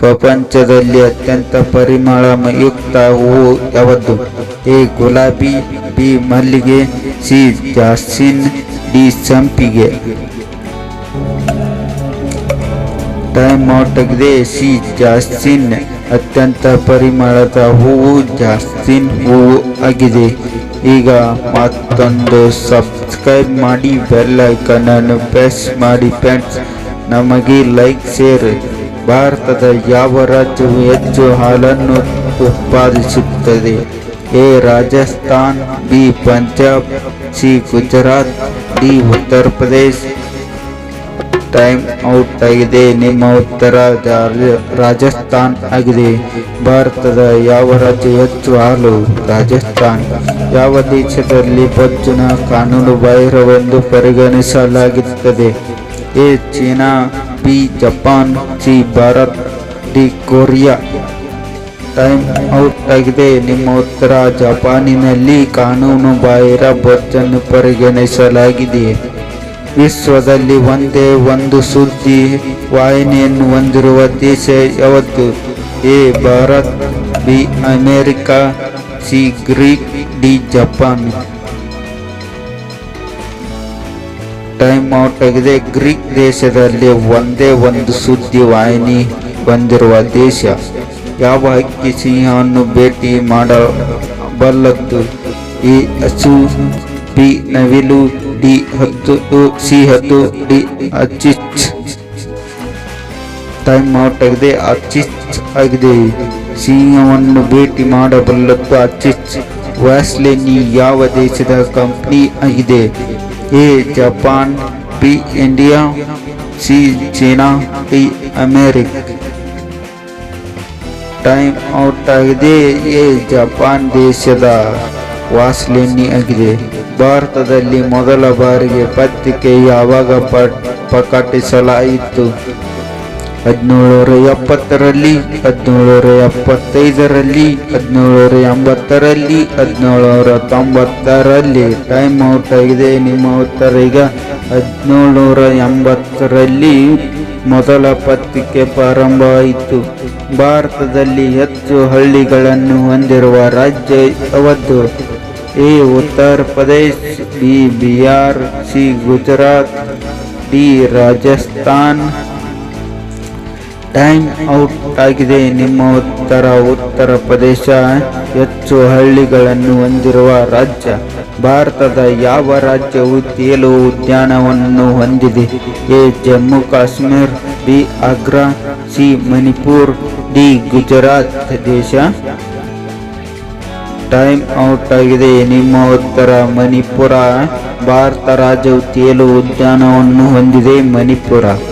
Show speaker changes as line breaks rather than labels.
ಪ್ರಪಂಚದಲ್ಲಿ ಅತ್ಯಂತ ಪರಿಮಳಯುಕ್ತ ಹೂವು ಯಾವುದು ಎ, ಗುಲಾಬಿ, ಬಿ, ಮಲ್ಲಿಗೆ, ಸಿ, ಜಾಸ್ಮಿನ್, ಡಿ, ಸಂಪಿಗೆ. ಟೈಮ್ ಆಗಿದೆ. C, jasmine. ಅತ್ಯಂತ ಪರಿಮಳದ ಹೂವು ಜಾಸ್ಮಿನ್ ಹೂವು ಆಗಿದೆ. ಈಗ ಮತ್ತೊಂದು ಸಬ್ಸ್ಕ್ರೈಬ್ ಮಾಡಿ, ಬೆಲ್ ಐಕನ್ ಅನ್ನು ಪ್ರೆಸ್ ಮಾಡಿ, ಫ್ರೆಂಡ್ಸ್. ನಮಗೆ ಲೈಕ್, ಶೇರ್. ಭಾರತದ ಯಾವ ರಾಜ್ಯವು ಹೆಚ್ಚು ಹಾಲನ್ನು ಉತ್ಪಾದಿಸುತ್ತದೆ? A. Rajasthan, B. Punjab, C. Gujarat, D. Uttar Pradesh. Time out ಆಗಿದೆ. ನಿಮ್ಮ ಉತ್ತರ ರಾಜಸ್ಥಾನ್ ಆಗಿದೆ. ಭಾರತದ ಯಾವ ರಾಜ್ಯ ಹೆಚ್ಚು ಹಾಲು? ರಾಜಸ್ಥಾನ್. ಯಾವ ದೇಶದಲ್ಲಿ ಬೊಜ್ಜಿನ ಕಾನೂನು ಬಾಹಿರವೆಂದು ಪರಿಗಣಿಸಲಾಗುತ್ತದೆ? A China, B Japan, C Bharat, D Korea. Time out ಆಗಿದೆ. ನಿಮ್ಮ ಉತ್ತರ ಜಪಾನಿನಲ್ಲಿ ಕಾನೂನು ಬಾಹಿರ ಬೊಜ್ಜನ್ನು ಪರಿಗಣಿಸಲಾಗಿದೆ. ವಿಶ್ವದಲ್ಲಿ ಒಂದೇ ಒಂದು ಸುದ್ದಿ, ವಾಹಿನಿಯನ್ನು ಹೊಂದಿರುವ ದೇಶ ಯಾವತ್ತು? A Bharat, B America, C Greek, D Japan. Time out ಆಗಿದೆ. ಗ್ರೀಕ್ ದೇಶದಲ್ಲಿ ಒಂದೇ ಒಂದು ಸುದ್ದಿ ವಾಹಿನಿ ಬಂದಿರುವ ದೇಶ. ಯಾವ ಹಕ್ಕಿ ಸಿಂಹವನ್ನು ಭೇಟಿ ಮಾಡಬಲ್ಲದ್ದು ಈ ಹಸು ಬಿ ನವಿಲು, ಡಿ ಹತ್ತು, ಸಿ ಹತ್ತು, ಡಿ ಅಚಿಚ್ ಟೈಮ್ ಔಟ್ ಆಗಿದೆ. ಅಚಿಚ್ ಆಗಿದೆ. ಸಿಂಹವನ್ನು ಭೇಟಿ ಮಾಡಬಲ್ಲದ್ದು ಅಚಿಚ್ ವ್ಯಾಸ್ಲೆನಿ ಯಾವ ದೇಶದ ಕಂಪ್ನಿ ಆಗಿದೆ? A, Japan, B, India, C, China, D, America. Time out ಆಗಿದೆ. ಎ, ಜಪಾನ್ ದೇಶದ ವಾಸ್ಲೆನಿ ಆಗಿದೆ. ಭಾರತದಲ್ಲಿ ಮೊದಲ ಬಾರಿಗೆ ಪತ್ರಿಕೆ ಯಾವಾಗ ಪ್ರಕಟಿಸಲಾಯಿತು? ಹದಿನೇಳರ ಎಪ್ಪತ್ತರಲ್ಲಿ, ಹದಿನೇಳರ ಎಪ್ಪತ್ತೈದರಲ್ಲಿ, ಹದಿನೇಳರ ಎಂಬತ್ತರಲ್ಲಿ, ಹದಿನೇಳರ ತೊಂಬತ್ತರಲ್ಲಿ. ಟೈಮ್ ಔಟ್ ಆಗಿದೆ. ನಿಮ್ಮ ಉತ್ತರ ಈಗ ಹದಿನೇಳುನೂರ ಎಂಬತ್ತರಲ್ಲಿ ಮೊದಲ ಪತ್ರಿಕೆ ಪ್ರಾರಂಭವಾಯಿತು ಭಾರತದಲ್ಲಿ ಹೆಚ್ಚು ಹಳ್ಳಿಗಳನ್ನು ಹೊಂದಿರುವ ರಾಜ್ಯ ಯಾವುದು? A, Uttar Pradesh, B, Bihar, C, Gujarat, D, Rajasthan time out ಆಗಿದೆ. ನಿಮ್ಮ ಉತ್ತರ ಉತ್ತರ ಪ್ರದೇಶ, ಹೆಚ್ಚು ಹಳ್ಳಿಗಳನ್ನು ಹೊಂದಿರುವ ರಾಜ್ಯ. ಭಾರತದ ಯಾವ ರಾಜ್ಯವು ತೇಲು ಉದ್ಯಾನವನ್ನು ಹೊಂದಿದೆ? A, Jammu Kashmir, B, Agra, C, Manipur, D, Gujarat ದೇಶ. ಟೈಮ್ ಔಟ್ ಆಗಿದೆ. ನಿಮ್ಮ ಉತ್ತರ, ಮಣಿಪುರ. ಭಾರತ ರಾಜ್ಯವು ತೇಲು ಉದ್ಯಾನವನ್ನು ಹೊಂದಿದೆ. ಮಣಿಪುರ.